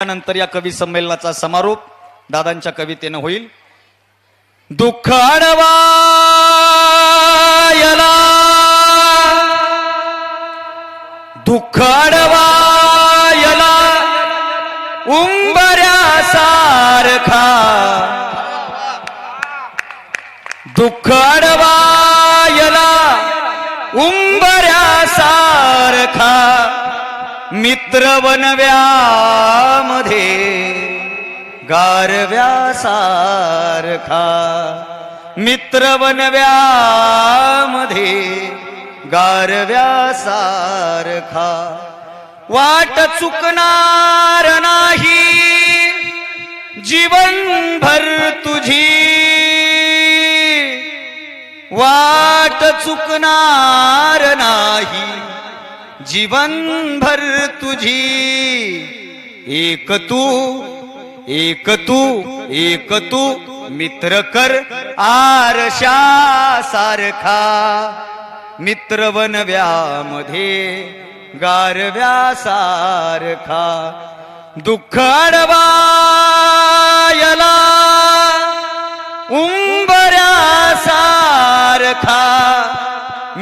त्यानंतर या कवी संमेलनाचा समारोप दादांच्या कवितेनं होईल. दुःख अडवायला दुःख अडवायला उंबऱ्यासारखा दुःख अडवायला मित्र बनव्यामध्ये गारव्यासारखा. मित्र बनव्यामध्ये गारव्यासारखा. वाट चुकणार नाही. जीवनभर तुझी. वाट चुकणार नाही. जीवनभर तुझी। एक तू एक तू एक तू मित्र कर आरशा सारखा। मित्र वनव्यामध्ये गारव्या सारखा। दुःख अडवायला उंबऱ्यासारखा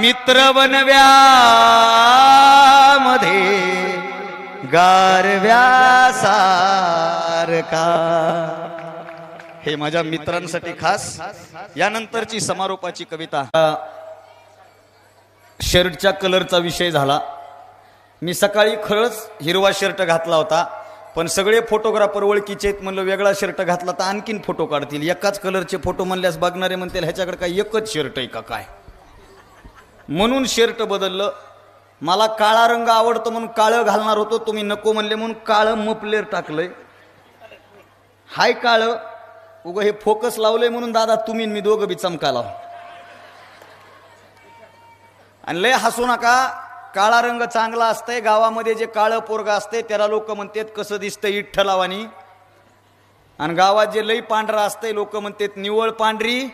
मित्र बनव्यामध्ये गारव्यासारखा हे माझ्या मित्रांसाठी खास. यानंतरची समारोपाची कविता. शर्टच्या कलरचा विषय झाला. मी सकाळी खरंच हिरवा शर्ट घातला होता पण सगळे फोटोग्राफर ओळखीचे आहेत म्हणलं वेगळा शर्ट घातला तर आणखीन फोटो काढतील. एकाच कलरचे फोटो म्हणल्यास बघणारे म्हणतील ह्याच्याकडे काय एकच शर्ट आहे का काय? म्हणून शर्ट बदललं. मला काळा रंग आवडतो म्हणून काळं घालणार होतो. तुम्ही नको म्हणले म्हणून काळं मपलेर टाकलंय. हाय काळं. उगं हे फोकस लावलंय म्हणून दादा तुम्ही मी दोघं बी चमकाला आणि लय हसू नका. काळा रंग चांगला असतंय. गावामध्ये जे काळं पोरग असते त्याला लोक म्हणतात कसं दिसतंय इठ्ठलावानी? आणि गावात जे लई पांढरा असतंय लोक म्हणतात निवळ पांढरी.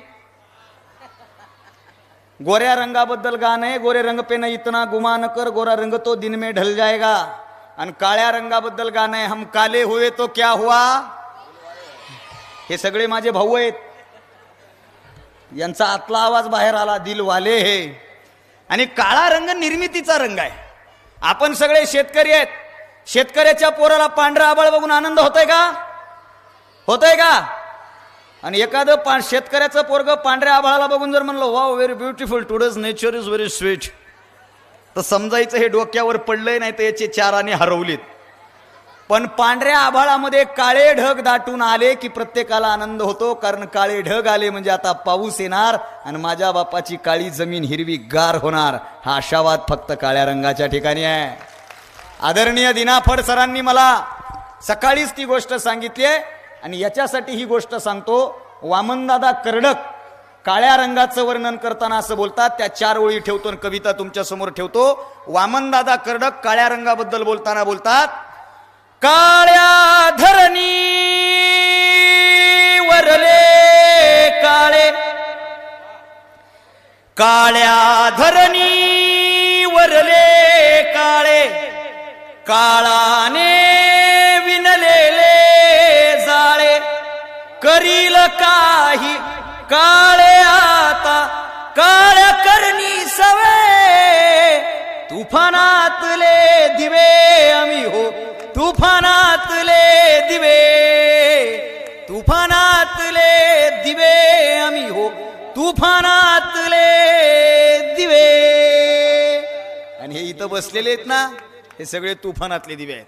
गोऱ्या रंगाबद्दल गाणं आहे गोरे रंग पे न इतना गुमान कर गोरा रंग तो दिन में ढल जाएगा। आणि काळ्या रंगाबद्दल गाणं आहे हम काले हुए तो क्या हुआ? हे सगळे माझे भाऊ आहेत. यांचा आतला आवाज बाहेर आला दिलवाले हे. आणि काळा रंग निर्मितीचा रंग आहे. आपण सगळे शेतकरी आहेत. शेतकऱ्याच्या पोराला पांढरा आबळ बघून आनंद होतोय का? होतोय का? आणि एखादं पा शेतकऱ्याचं पोरग पांढऱ्या आभाळाला बघून जर म्हणलं वा very beautiful today's nature is very sweet तर समजायचं हे डोक्यावर पडलंय नाही तर याचे चाराने हरवलीत. पण पांढऱ्या आभाळामध्ये काळे ढग दाटून आले की प्रत्येकाला आनंद होतो कारण काळे ढग आले म्हणजे आता पाऊस येणार आणि माझ्या बापाची काळी जमीन हिरवी गार होणार. हा आशावाद फक्त काळ्या रंगाच्या ठिकाणी आहे. आदरणीय दिनाफड सरांनी मला सकाळीच ती गोष्ट सांगितली आहे. आणि याच्यासाठी ही गोष्ट सांगतो वामनदादा कर्डक काळ्या रंगाचं वर्णन करताना असं बोलतात त्या चार ओळी ठेवतो आणि कविता तुमच्यासमोर ठेवतो. वामनदादा कर्डक काळ्या रंगाबद्दल बोलताना बोलतात काळ्या धरणी वरले काळे काळ्या धरणी वरले काळे काळाने काही काळे आता काळ करणी सवे. तुफानातले दिवे आम्ही हो तुफानातले दिवे. तुफानातले दिवे आम्ही हो तुफानातले दिवे. आणि हे इथं बसलेले आहेत ना हे सगळे तुफानातले दिवे आहेत.